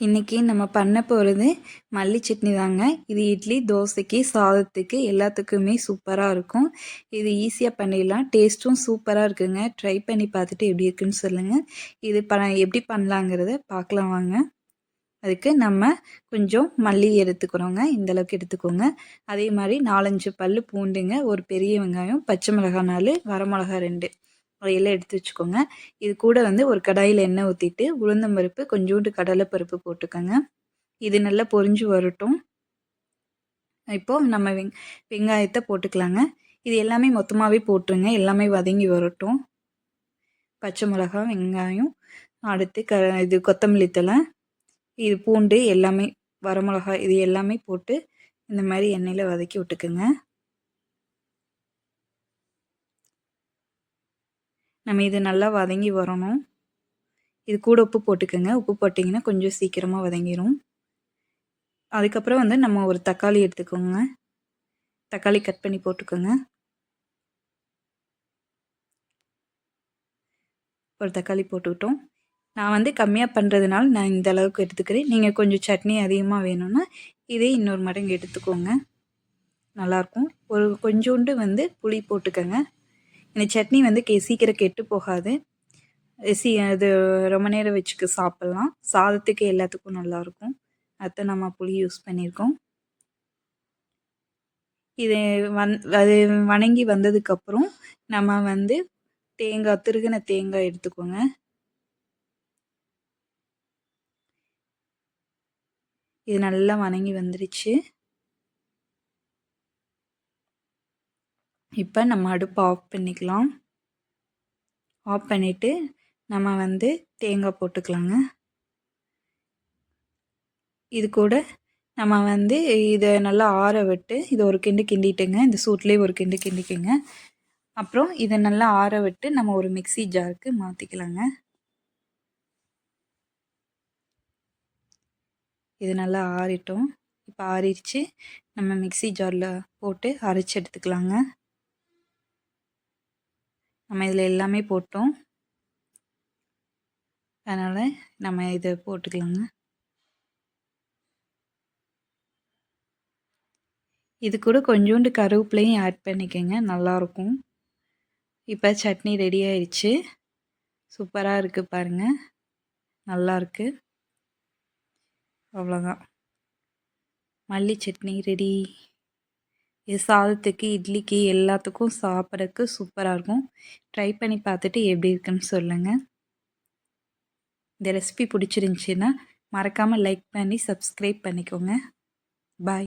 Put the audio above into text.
இன்றைக்கி நம்ம பண்ண போகிறது மல்லி சட்னி தாங்க. இது இட்லி தோசைக்கு சாதத்துக்கு எல்லாத்துக்குமே சூப்பராக இருக்கும். இது ஈஸியாக பண்ணிடலாம். டேஸ்ட்டும் சூப்பராக இருக்குங்க. ட்ரை பண்ணி பார்த்துட்டு எப்படி இருக்குன்னு சொல்லுங்கள் இது ப எப்படி பண்ணலாங்கிறத பார்க்கலாம் வாங்க. அதுக்கு நம்ம கொஞ்சம் மல்லி எடுத்துக்கிறோங்க. இந்தளவுக்கு எடுத்துக்கோங்க. அதே மாதிரி நாலஞ்சு பல் பூண்டுங்க. ஒரு பெரிய வெங்காயம் பச்சை மிளகா நாலு வரமிளகா ரெண்டு. முறையில் எடுத்து வச்சுக்கோங்க. இது கூட வந்து ஒரு கடாயில் எண்ணெய் ஊற்றிட்டு உளுந்தம்பருப்பு கொஞ்சோண்டு கடலைப்பருப்பு போட்டுக்கோங்க. இது நல்லா பொரிஞ்சு வரட்டும். இப்போது நம்ம வெங் வெங்காயத்தை போட்டுக்கலாங்க. இது எல்லாமே மொத்தமாகவே போட்டுருங்க. எல்லாமே வதங்கி வரட்டும். பச்சை மிளகா வெங்காயம் அடுத்து க இது கொத்தமல்லி தலை இது பூண்டு எல்லாமே வரமிளகா இது எல்லாமே போட்டு இந்த மாதிரி எண்ணெயில் வதக்கி விட்டுக்குங்க. நம்ம இது நல்லா வதங்கி வரணும். இது கூட உப்பு போட்டுக்கோங்க. உப்பு போட்டிங்கன்னா கொஞ்சம் சீக்கிரமாக வதங்கிடும் அதுக்கப்புறம் வந்து நம்ம ஒரு தக்காளி எடுத்துக்கோங்க. தக்காளி கட் பண்ணி போட்டுக்கோங்க. ஒரு தக்காளி போட்டுக்கிட்டோம் நான் வந்து கம்மியாக பண்ணுறதுனால நான் இந்த அளவுக்கு எடுத்துக்கிறேன். நீங்கள் கொஞ்சம் சட்னி அதிகமாக வேணும்னா இதே இன்னொரு மடங்கு எடுத்துக்கோங்க. நல்லாயிருக்கும் ஒரு கொஞ்சோண்டு வந்து புளி போட்டுக்கோங்க. இந்த சட்னி வந்து கே சீக்கிரம் கெட்டு போகாது. சி அது ரொம்ப நேரம் வச்சுக்க சாப்பிட்லாம். சாதத்துக்கு எல்லாத்துக்கும் நல்லாயிருக்கும். அதை நம்ம புளி யூஸ் பண்ணியிருக்கோம். இது வந் அது வணங்கி வந்ததுக்கப்புறம் நம்ம வந்து தேங்காய் திருகின தேங்காய் எடுத்துக்கோங்க. இது நல்லா வணங்கி வந்துடுச்சு இப்போ நம்ம அடுப்பை ஆஃப் பண்ணிக்கலாம். ஆஃப் பண்ணிவிட்டு நம்ம வந்து தேங்காய் போட்டுக்கலாங்க. இது கூட நம்ம வந்து இதை நல்லா ஆற விட்டு இதை ஒரு கிண்டு கிண்டிட்டுங்க. இந்த சூட்லேயே ஒரு கிண்டு கிண்டிக்குங்க. அப்புறம் இதை நல்லா ஆற விட்டு நம்ம ஒரு மிக்சி ஜாருக்கு மாற்றிக்கலாங்க இது நல்லா ஆறிட்டோம். இப்போ ஆறிடுச்சு. நம்ம மிக்சி ஜாரில் போட்டு அரைச்சி எடுத்துக்கலாங்க. நம்ம இதில் எல்லாமே போட்டோம். அதனால் நம்ம இதை போட்டுக்கலாங்க. இது கூட கொஞ்சோண்டு கருவேப்பிலையும் ஆட் பண்ணிக்கோங்க நல்லாயிருக்கும் இப்போ சட்னி ரெடி ஆயிடுச்சு. சூப்பராக இருக்குது பாருங்கள் நல்லாயிருக்கு அவ்வளோதான் மல்லி சட்னி ரெடி சாதத்துக்கு இட்லிக்கு எல்லாத்துக்கும் சாப்பிட்றதுக்கு சூப்பராக இருக்கும். ட்ரை பண்ணி பார்த்துட்டு எப்படி இருக்குன்னு சொல்லுங்கள் இந்த ரெசிபி பிடிச்சிருந்துச்சின்னா மறக்காமல் லைக் பண்ணி சப்ஸ்கிரைப் பண்ணிக்கோங்க. பாய்